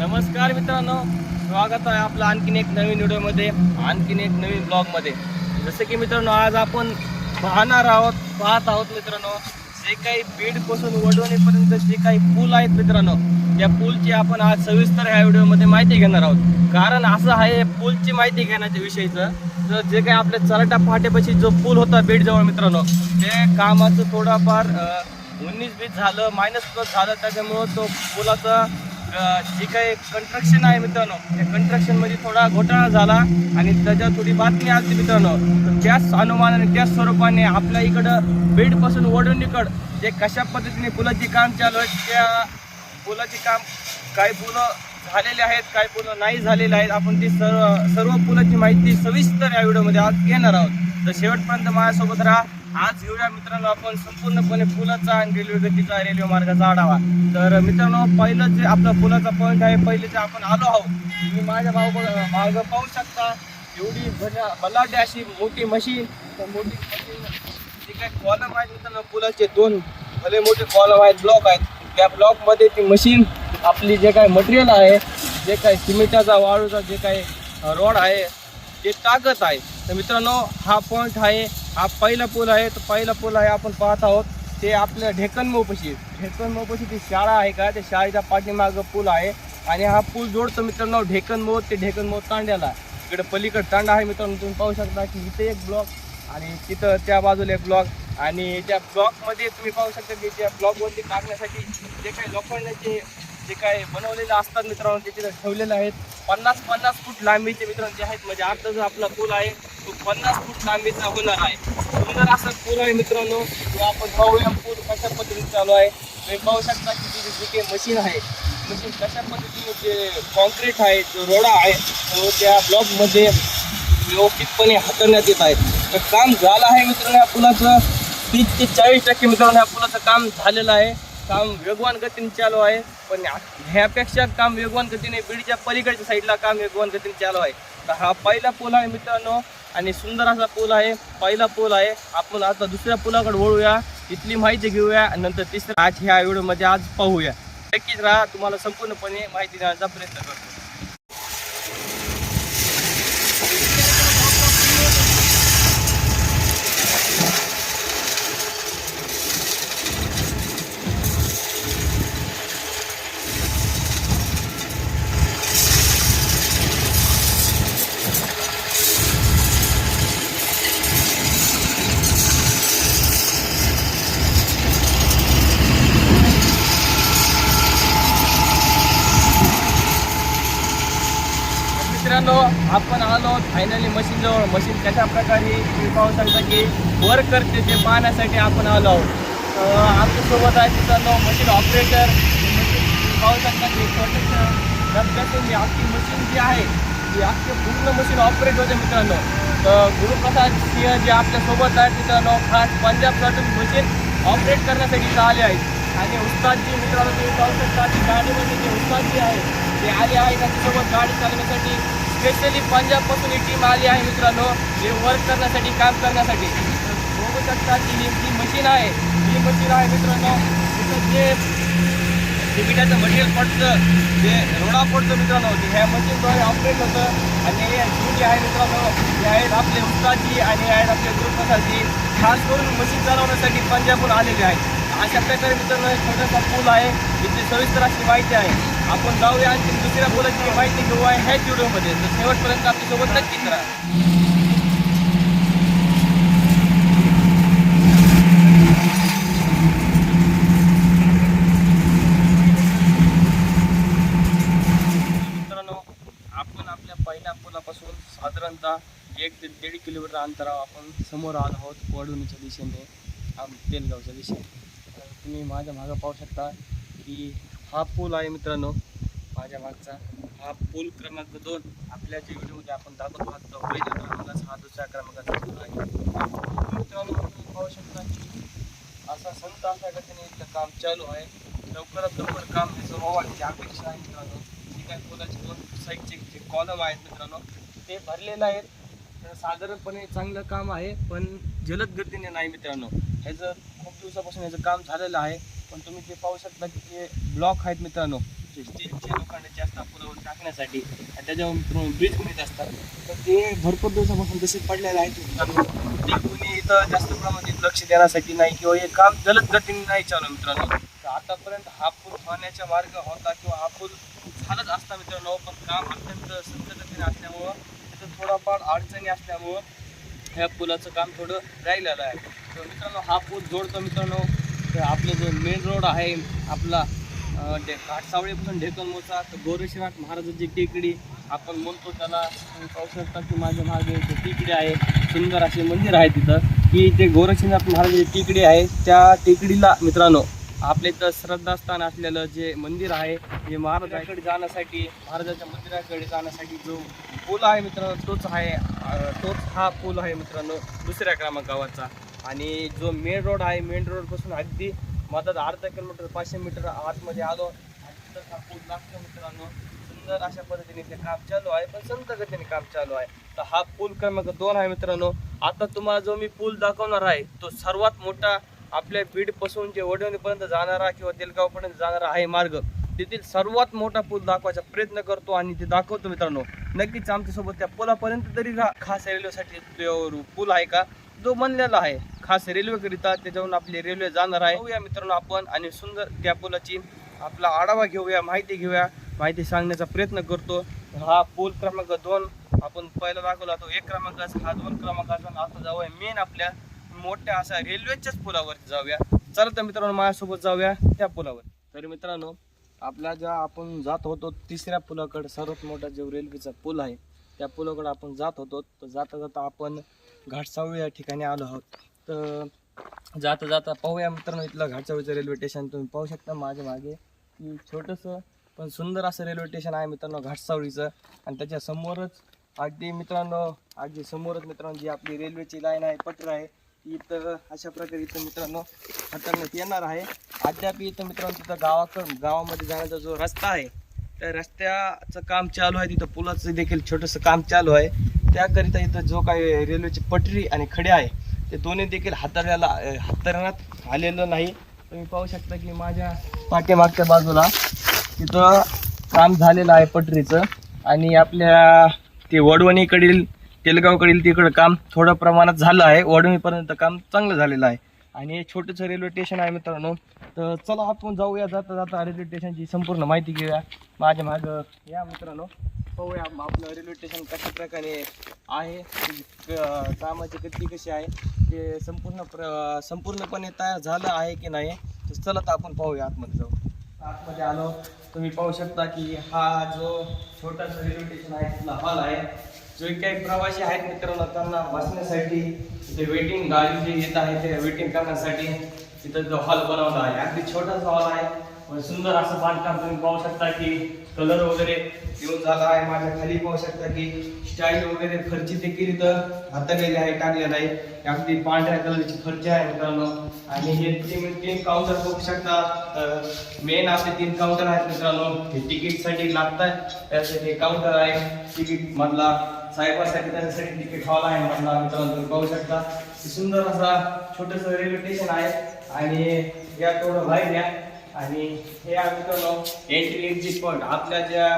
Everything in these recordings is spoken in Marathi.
नमस्कार मित्रांनो स्वागत आहे आपलं आणखीन एक नवीन व्हिडिओमध्ये आणखीन एक नवीन ब्लॉगमध्ये. जसं की मित्रांनो आज आपण पाहणार आहोत पाहत आहोत मित्रांनो जे काही बीडपासून वडवणीपर्यंत जे काही पूल आहेत मित्रांनो त्या पूलची आपण आज सविस्तर ह्या व्हिडिओमध्ये माहिती घेणार आहोत. कारण असं आहे पूलची माहिती घेण्याच्या विषयीचं तर जे काही आपल्या चराटा फाटेपाशी जो पूल होता बीडजवळ मित्रांनो ते कामाचं थोडाफार उन्नीस बीस झालं मायनस प्लस झालं त्याच्यामुळं तो पुलाचा जे काही कंट्रक्शन आहे मित्रांनो त्या कंट्रक्शनमध्ये थोडा घोटाळा झाला आणि त्याच्या थोडी बातमी आली मित्रांनो. तर त्याच अनुमानाने त्याच स्वरूपाने आपल्या इकडं बीडपासून इकडं जे कशा पद्धतीने पुलाचे काम चालू आहे त्या पुलाचे काम काही पुलं झालेले आहेत काही पुलं नाही झालेले आहेत आपण ती सर्व सर्व पुलाची माहिती सविस्तर या व्हिडिओमध्ये आज घेणार आहोत. तर शेवटपर्यंत माझ्यासोबत राहा. आज घेऊया मित्रांनो आपण संपूर्णपणे पुलाचा आणि रेल्वे गतीचा रेल्वे मार्गाचा आढावा. तर मित्रांनो पहिलं जे आपला पुलाचा पॉईंट आहे पहिले जे आपण आलो आहोत तुम्ही माझ्या भाऊ मार्ग पाहू शकता. एवढी बलाढ्य अशी मोठी मशीन तर मोठी मशीन जे काही कॉलम आहेत मित्रांनो पुलाचे दोन भले मोठे कॉलम आहेत ब्लॉक आहेत. त्या ब्लॉकमध्ये ती मशीन आपली जे काही मटेरियल आहे जे काही सिमेंटाचा वाळूचा जे काही रोड आहे ते टाकत आहे. तर मित्रांनो हा पॉईंट आहे हा पहिला पूल आहे तर पहिला पूल आहे आपण पाहत आहोत. ते आपल्या ढेकण मोपशी ढेकन मोपशी ती शाळा आहे का? त्या शाळेच्या पाठीमागं पूल आहे. आणि हा पूल जोडतो मित्रांनो ढेकन मोत ते ढेकण मोत तांड्याला. इकडे पलीकडे तांडा आहे मित्रांनो तुम्ही पाहू शकता की इथे एक ब्लॉक आणि तिथं त्या बाजूला एक ब्लॉक आणि त्या ब्लॉकमध्ये तुम्ही पाहू शकता की त्या ब्लॉकवरती टाकण्यासाठी जे काही लोखंडाचे जे काही बनवलेले असतात मित्रांनो ते तिथे ठेवलेले आहेत. पन्नास पन्नास फूट लांबीचे मित्रांनो जे आहेत म्हणजे आता जो आपला पूल आहे पन्नास फूट लांबीचा होणार आहे. सुंदर असा पूल आहे मित्रांनो तो आपण पाहूया पूल कशा पद्धतीने चालू आहे. तुम्ही पाहू शकता की जी जे काही मशीन आहे मशीन कशा पद्धतीने जे कॉन्क्रीट आहे जो रोडा आहे तो त्या ब्लॉकमध्ये व्यवस्थितपणे हाताळण्यात येत आहे. तर काम झालं आहे मित्रांनो या पुलाचं. तीस ते चाळीस टक्के मित्रांनो या पुलाचं काम झालेलं आहे. काम वेगवान गतीने चालू आहे. पण ह्यापेक्षा काम वेगवान गतीने बीडच्या पलीकडच्या साईडला काम वेगवान गतीने चालू आहे. तर हा पहिला पूल आहे मित्रांनो. आणि सुंदर असा पूल आहे पहिला पूल आहे. आपण आता दुसऱ्या पुलाकडे वळूया इथली माहिती घेऊया नंतर तिसऱ्या आज ह्या व्हिडिओमध्ये आज पाहूया. नक्कीच राहा तुम्हाला संपूर्णपणे माहिती देण्याचा प्रयत्न करतो तर मित्रांनो आपण आलो फायनली मशीन जवळ. मशीन कशा प्रकारे तुम्ही पाहू शकता की वर्क करते ते पाहण्यासाठी आपण आलो. आहोत आमच्यासोबत आहे मित्रांनो मशीन ऑपरेटर पाहू शकता की छोट्याशा डब्यातून जी आपली मशीन जी आहे ती आपली पूर्ण मशीन ऑपरेट होते मित्रांनो. तर गुरुप्रसाद सिंह जे आपल्यासोबत आहेत मित्रांनो. खास पंजाबकडून मशीन ऑपरेट करण्यासाठी आले आहेत. आणि उस्तादजी मित्रांनो तुम्ही पाहू शकता की गाडीमध्ये जे उस्तादजी आहे ते आले आहेत. त्यांच्यासोबत गाडी चालवण्यासाठी स्पेशली पंजाबपासून ही टीम आली आहे मित्रांनो. हे वर्क करण्यासाठी काम करण्यासाठी. बघू शकता की ही जी मशीन आहे ही मशीन आहे मित्रांनो. तिथं जे तिकिटाचं मटेरियल पडतं जे रोडा पडतं मित्रांनो ते ह्या मशीनद्वारे ऑपरेट होतं. आणि हे जी आहे मित्रांनो हे आहेत आपले उस्तादजी आणि हे आहेत आपले गुरुप्रसादजी खास करून मशीन चालवण्यासाठी पंजाबहून आलेले आहेत. अशा प्रकारे मित्रांनो एक छोटासा पूल आहे. इथे सविस्तर अशी माहिती आहे. आपण जाऊया आणि दुसऱ्या पुलाची माहिती घेऊ आहे ह्याच व्हिडिओमध्ये. तर शेवटपर्यंत आपल्यासोबत नक्कीच राहा मित्रांनो आपण आपल्या पहिल्या पुलापासून साधारणतः एक ते दीड किलोमीटर अंतरावर आपण समोर आलो आहोत वडवणीच्या दिशेने तेलगावच्या दिशेने. तर तुम्ही माझ्या मागं पाहू शकता की हा पूल आहे मित्रांनो माझ्या मागचा हा पूल क्रमांक दोन आपल्या जे व्हिडिओमध्ये आपण दाखवतो आहोत तो पहिल्या क्रमांकाचा हा दुसऱ्या क्रमांकाचा पूल आहे. मित्रांनो तुम्ही पाहू शकता की असा संत आमच्या गतीने इथलं काम चालू आहे. लवकरात लवकर काम त्याचं व्हावं व्हायची अपेक्षा आहे मित्रांनो. जी काही पुलाचे दोन साईडचे जे कॉलम आहेत मित्रांनो ते भरलेले आहेत. तर साधारणपणे चांगलं काम आहे पण जलद गतीने नाही मित्रांनो. ह्याचं खूप दिवसापासून ह्याचं काम झालेलं आहे. पण तुम्ही ते पाहू शकता की ते ब्लॉक आहेत मित्रांनो. स्टीलचे लोखंडाचे जास्त पुलावर टाकण्यासाठी आणि त्याच्यावर ब्रिज बनवत असतात तर ते भरपूर दिवसापासून तसे पडलेले आहेत. ते कोणी इथं जास्त प्रमाणात लक्ष देण्यासाठी नाही किंवा हे काम जलद गतीने नाही चालू मित्रांनो तर आतापर्यंत हा पूल होण्याचा मार्ग होता किंवा हा पूल झालाच असता मित्रांनो पण काम अत्यंत संकटगतीने असल्यामुळं तिथं थोडाफार अडचणी असल्यामुळं ह्या पुलाचं काम थोडं राहिलेलं आहे. तर मित्रांनो हा पूल जोडतो मित्रांनो तर आपलं जो मेन रोड आहे आपला डे घाटसावळीपासून ढेकनमोचा तर गोरेश्वरनाथ महाराजांची टेकडी. आपण म्हणतो त्याला पाहू शकता की माझ्या मागे जे टेकडी आहे. सुंदर असे मंदिर आहे तिथं की ते गोरक्षनाथ महाराजांची टेकडी आहे. त्या टेकडीला मित्रांनो आपल्या इथं श्रद्धास्थान असलेलं जे मंदिर आहे जे महाराजाकडे जाण्यासाठी महाराजाच्या मंदिराकडे जाण्यासाठी जो पूल आहे मित्रांनो तोच आहे तोच हा पूल आहे मित्रांनो दुसऱ्या क्रमांकावरचा. आणि जो मेन रोड आहे मेन रोडपासून अगदी मधात अर्धा किलोमीटर पाचशे मीटर आतमध्ये आलो आणि तिथं हा पूल लागतो मित्रांनो सुंदर अशा पद्धतीने ते काम चालू आहे पण संत गतीने काम चालू आहे. तर हा पूल क्रमांक दोन आहे मित्रांनो. आता तुम्हाला जो मी पूल दाखवणार आहे तो सर्वात मोठा आपल्या बीडपासून जे वडवणीपर्यंत जाणारा किंवा तेलगावपर्यंत जाणारा आहे मार्ग. तेथील सर्वात मोठा पूल दाखवायचा प्रयत्न करतो आणि ते दाखवतो मित्रांनो. नक्कीच आमच्यासोबत त्या पुलापर्यंत तरी खास रेल्वेसाठी पूल आहे का? जो बनलेला आहे खास रेल्वेकरिता त्याच्यावरून आपली रेल्वे जाणार आहे. बघूया मित्रांनो आपण आणि सुंदर त्या पुलाची आपला आढावा घेऊया माहिती घेऊया. माहिती सांगण्याचा प्रयत्न करतो. हा पूल क्रमांक दोन आपण पहिला दाखवला तो एक क्रमांकाचा हा दोन क्रमांकाचा आता जाऊया मेन आपल्या मोठ्या अशा रेल्वेच्याच पुलावरती जाऊया. चला तर मित्रांनो माझ्यासोबत जाऊया त्या पुलावर. तर मित्रांनो आपल्या ज्या आपण जात होतो तिसऱ्या पुलाकडे सर्वात मोठा जो रेल्वेचा पूल आहे त्या पुलाकडे आपण जात होतो. तर जाता जाता आपण घाटसावळी या ठिकाणी आलो आहोत. तर जाता जाता पाहूया मित्रांनो इथलं घाटसावळीचं रेल्वे स्टेशन तुम्ही पाहू शकता माझ्या मागे की छोटंसं पण सुंदर असं रेल्वे स्टेशन आहे मित्रांनो घाटसावळीचं. आणि त्याच्या समोरच अगदी मित्रांनो अगदी समोरच मित्रांनो जी आपली रेल्वेची लाईन आहे पटर आहे इथं अशा प्रकारे इथं मित्रांनो हाताळण्यात येणार आहे. अद्याप इथं मित्रांनो तिथं गावाकडून गावामध्ये जाण्याचा जो रस्ता आहे त्या रस्त्याचं काम चालू आहे. तिथं पुलाचं देखील छोटंसं काम चालू आहे. त्याकरिता इथं जो काही रेल्वेची पटरी आणि खडे आहे ते दोन्ही देखील हाताळ्याला हातरण्यात हाताळण्यात आलेलं नाही. तुम्ही पाहू शकता की माझ्या पाठीमागच्या बाजूला तिथं काम झालेलं आहे पटरीचं. आणि आपल्या ते वडवणीकडील तेलगावकडील तिकडं काम थोड्या प्रमाणात झालं आहे. वडवणीपर्यंत काम चांगलं झालेलं आहे. आणि हे छोटंसं रेल्वे स्टेशन आहे मित्रांनो. तर चला आपण जाऊया जाता जाता रेल्वे स्टेशनची संपूर्ण माहिती घेऊया. माझ्या मागं या मित्रांनो. पाहूया आपलं रेल्वे स्टेशन कशा प्रकारे आहे क- कामाची गती कशी आहे ते संपूर्ण प्र संपूर्णपणे तयार झालं आहे की नाही तर चला तर आपण पाहूया आतमध्ये जाऊ. आतमध्ये आलो तुम्ही पाहू शकता की हा जो छोटासा रेल्वे स्टेशन आहे तिथला हॉल आहे जे काही प्रवासी आहेत मित्रांनो त्यांना बसण्यासाठी तिथे वेटिंग गाडी जे येत आहे ते वेटिंग करण्यासाठी तिथं जो हॉल बनवला आहे. अगदी छोटासा हॉल आहे. सुंदर असं बांधकाम तुम्ही पाहू शकता की कलर वगैरे येऊन झाला आहे. माझ्या खाली पाहू शकता की स्टाईल वगैरे फरची देखील इथं हाताळलेली आहे टाकलेला आहे. अगदी पांढऱ्या कलरची फरची आहे मित्रांनो. आणि हे तीन तीन काउंटर बघू शकता. मेन आपले तीन काउंटर आहेत मित्रांनो. हे तिकीटसाठी लागतात. त्यासाठी काउंटर आहे. तिकीट मधला साहेबासाठी त्याच्यासाठी तिकीट हॉल आहे मधला मित्रांनो. तुम्ही पाहू शकता. सुंदर असा छोटस रेल्वे स्टेशन आहे. आणि या थोडं बाहेर या. आणि हे आम्ही करतो एंट्री एक्झिट पॉईंट आपल्या ज्या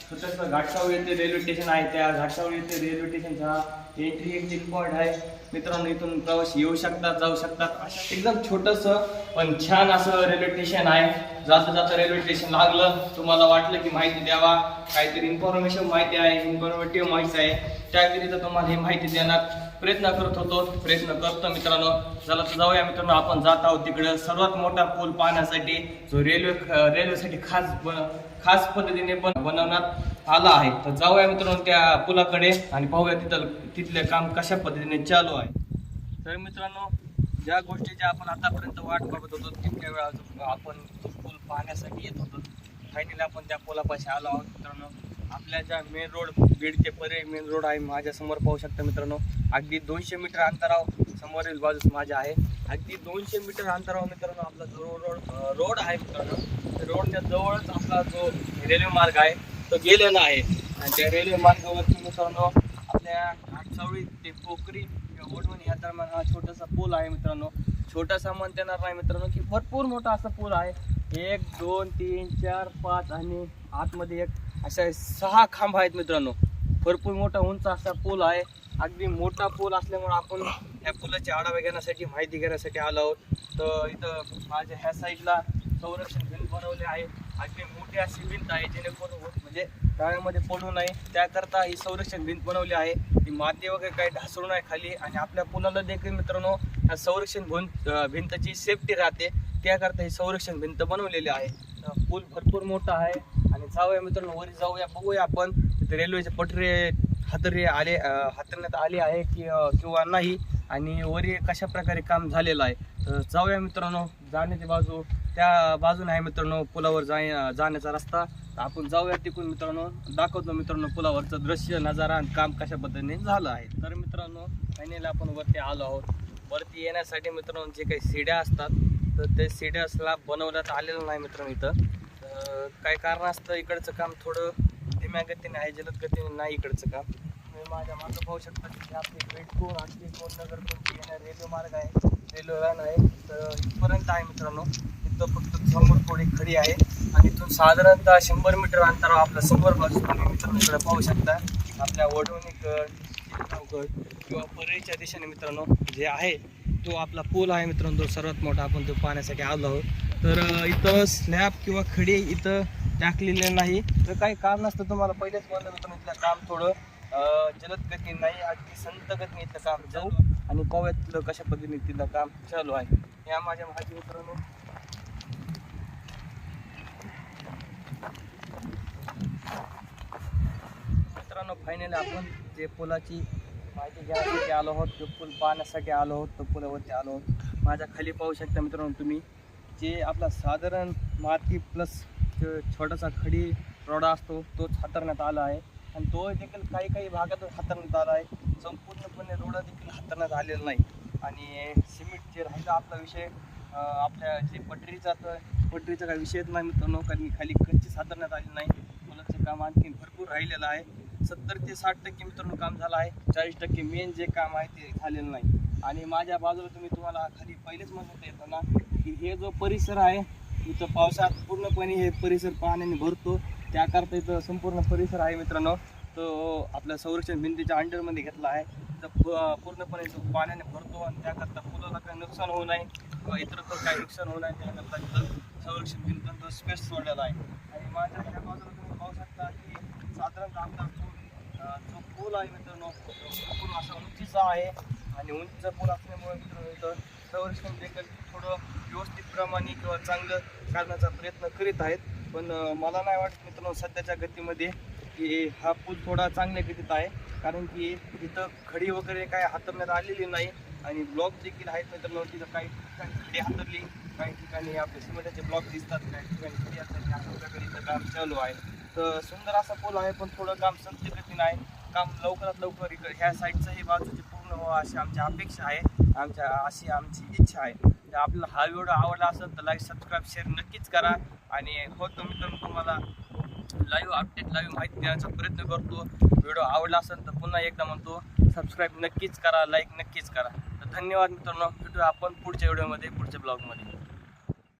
छोटंसं घाटसावळी येथे रेल्वे स्टेशन आहे त्या घाटसावळी येथे रेल्वे स्टेशनचा एंट्री एक्झिट पॉईंट आहे मित्रांनो इथून प्रवास येऊ शकतात जाऊ शकतात. असं एकदम छोटंसं पण छान असं रेल्वे स्टेशन आहे. जाता जाता रेल्वे स्टेशन लागलं. तुम्हाला वाटलं की माहिती द्यावा. काहीतरी इन्फॉर्मेशन माहिती आहे इन्फॉर्मेटिव्ह माहिती आहे. त्याकरिता तुम्हाला हे माहिती देणार. प्रयत्न करत होतो प्रयत्न करतो मित्रांनो. चला तर जाऊया मित्रांनो आपण जात आहोत तिकडे. सर्वात मोठा पूल पाहण्यासाठी जो रेल्वे रेल्वेसाठी खास खास पद्धतीने पण बनवण्यात आला आहे. तर जाऊया मित्रांनो त्या पुलाकडे आणि पाहूया तिथं तिथले काम कशा पद्धतीने चालू आहे. तर मित्रांनो ज्या गोष्टीची आपण आतापर्यंत वाट बघत होतो तितक्या वेळा आपण तो पूल पाहण्यासाठी येत होतो. फायनली आपण त्या पुलापाशी आलो आहोत मित्रांनो. आपल्या ज्या मेन रोड बीड ते परे मेन रोड आहे माझ्यासमोर पाहू शकता मित्रांनो अगदी दोनशे मीटर अंतरावर समोरील बाजूस माझ्या आहे. अगदी दोनशे मीटर अंतरावर मित्रांनो आपला जो रोड रोड आहे मित्रांनो रोडच्या जवळच आपला जो रेल्वे मार्ग आहे तो गेलेला आहे. आणि त्या रेल्वे मार्गावरती मित्रांनो आपल्या घाटसावळी ते पोखरी ओढवण या दरम्यान हा छोटासा पूल आहे मित्रांनो. छोटासा म्हणता येणार नाही मित्रांनो की भरपूर मोठा असा पूल आहे. एक दोन तीन चार पाच आणि आतमध्ये एक अशा सहा खांब आहेत मित्रांनो. भरपूर मोठा उंच असा पूल आहे. अगदी मोठा पूल असल्यामुळे आपण ह्या पुलाची आढावा घेण्यासाठी माहिती घेण्यासाठी आलो आहोत. तर इथं माझ्या ह्या साईडला संरक्षण भिंत बनवले आहे. अगदी मोठी अशी भिंत आहे जेणेकरून होत- म्हणजे तळ्यामध्ये पडू नये. त्याकरता ही संरक्षण भिंत बनवली आहे. ती माती वगैरे काही ढासळू नये खाली. आणि आपल्या पुलाला देखील मित्रांनो ह्या संरक्षण भिंत भिंतची सेफ्टी राहते. त्याकरता ही संरक्षण भिंत बनवलेली आहे. पूल भरपूर मोठा आहे. आणि जाऊया मित्रांनो वरी जाऊया बघूया आपण. तिथे रेल्वेचे पटरे हातरे आले हातरण्यात आले आहे की किंवा नाही. आणि वरी कशा प्रकारे काम झालेलं आहे. तर जाऊया मित्रांनो जाण्याची बाजू त्या बाजूने आहे मित्रांनो पुलावर जाय जाण्याचा रस्ता. तर आपण जाऊया तिकडून मित्रांनो दाखवतो मित्रांनो पुलावरचं दृश्य नजारा आणि काम कशा पद्धतीने झालं आहे. तर मित्रांनो फायनली आपण वरती आलो आहोत. वरती येण्यासाठी मित्रांनो जे काही शिड्या असतात तर ते सिड्या बनवण्यात आलेलं नाही मित्रांनो इथं. काय काही कारणास्तव इकडचं काम थोडं धीम्या गतीने आहे जलद गतीने नाही इकडचं काम. माझ्या मागं पाहू शकता की आपली ग्रेटकोन आणखी कोण नगरकोणची येणार रेल्वे मार्ग आहे रेल्वे लाईन आहे. तर इथपर्यंत आहे मित्रांनो इथं फक्त समोर थोडी खडी आहे आणि इथून साधारणतः शंभर मीटर अंतरावर आपला समोर बाजू तुम्ही मित्रांनो इकडे पाहू शकता. आपल्या वडवणीकड चित्तावगड किंवा परळीच्या दिशेने मित्रांनो जे आहे तो आपला पूल आहे मित्रांनो तो सर्वात मोठा. आपण तो पाहण्यासाठी आलो आहोत. तर इथं स्लॅब किंवा खडे इथं टाकलेले नाही. तर काही कारण नसतं तुम्हाला. पहिलेच म्हणलं होतं इथलं काम थोडं जलद गती नाही अगदी संत गतीने इथलं काम जाऊ आणि कोव्यातलं कशा पद्धतीने तिथलं काम चालू आहे. या माझ्या माझी मित्रांनो. मित्रांनो फायनली आपण जे पुलाची माहिती घ्यायसाठी आलो आहोत तो पूल पाहण्यासाठी आलो आहोत तो पुलावरती आलो आहोत. माझ्या खाली पाहू शकता मित्रांनो तुम्ही. जे आपला साधारण माती प्लस छोटासा खडी रोडा असतो तोच हातरण्यात आला आहे. आणि तो देखील काही काही भागातच हातरण्यात आला आहे. संपूर्णपणे रोडा देखील हातरण्यात आलेला नाही. आणि सिमेंट जे राहिला आपला विषय आपल्या जे पटरीचा तर पटरीचा काही विषयच नाही मित्रांनो कारण खाली कच्ची साधरण्यात आली नाही. पुलाचं काम आणखी भरपूर राहिलेलं आहे. सत्तर ते साठ टक्के मित्रांनो काम झालं आहे. चाळीस टक्के मेन जे काम आहे ते झालेलं नाही. आणि माझ्या बाजूला तुम्ही तुम्हाला खाली पहिलेच म्हणत येताना की हे जो परिसर आहे इथं पावसात पूर्णपणे हे परिसर पाण्याने भरतो. त्याकरता इथं संपूर्ण परिसर आहे मित्रांनो. तो आपल्या संरक्षण भिंतीच्या अंडरमध्ये घेतला आहे. तर प- पूर्णपणे तो पाण्याने भरतो आणि त्याकरता फुलाला काही नुकसान होऊ नये किंवा इतर तर काही नुकसान होऊ नये त्याकरता इथं संरक्षण भिंतीचा स्पेस सोडलेला आहे. आणि माझ्या त्या बाजूला तुम्ही पाहू शकता की साधारणतः आमचा जो पूल आहे मित्रांनो तो भरपूर असा उंचीचा आहे. आणि उंच पूल असल्यामुळे मित्र इथं संरक्षण देखील थोडं व्यवस्थित प्रमाणे किंवा चांगलं करण्याचा प्रयत्न करीत आहेत. पण मला नाही वाटत मित्रांनो सध्याच्या गतीमध्ये की हा पूल थोडा चांगल्या गतीत आहे. कारण की इथं खडी वगैरे काय हातरण्यात आलेली नाही आणि ब्लॉक देखील आहेत मित्रांनो. तिथं काही ठिकाणी खडी हातरली काही ठिकाणी आपले सिमेंटचे ब्लॉक दिसतात काही ठिकाणी खडी हातरली. आपल्याकडे इथं काम चालू आहे. तर सुंदर असा पूल आहे पण थोडं काम संथ गतीनं आहे. काम लवकरात लवकर इकडे ह्या साईडचंही बाजूची पूर्ण व्हावं अशी आमची अपेक्षा आहे. आमच्या अशी आमची इच्छा आहे. तर आपल्याला हा व्हिडिओ आवडला असेल तर लाईक सबस्क्राईब शेअर नक्कीच करा. आणि होतो मित्रांनो तुम्हाला लाईव्ह अपडेट लाईव्ह माहिती देण्याचा प्रयत्न करतो. व्हिडिओ आवडला असेल तर पुन्हा एकदा म्हणतो सबस्क्राईब नक्कीच करा लाईक नक्कीच करा. तर धन्यवाद मित्रांनो. भेटूया आपण पुढच्या व्हिडिओमध्ये पुढच्या ब्लॉगमध्ये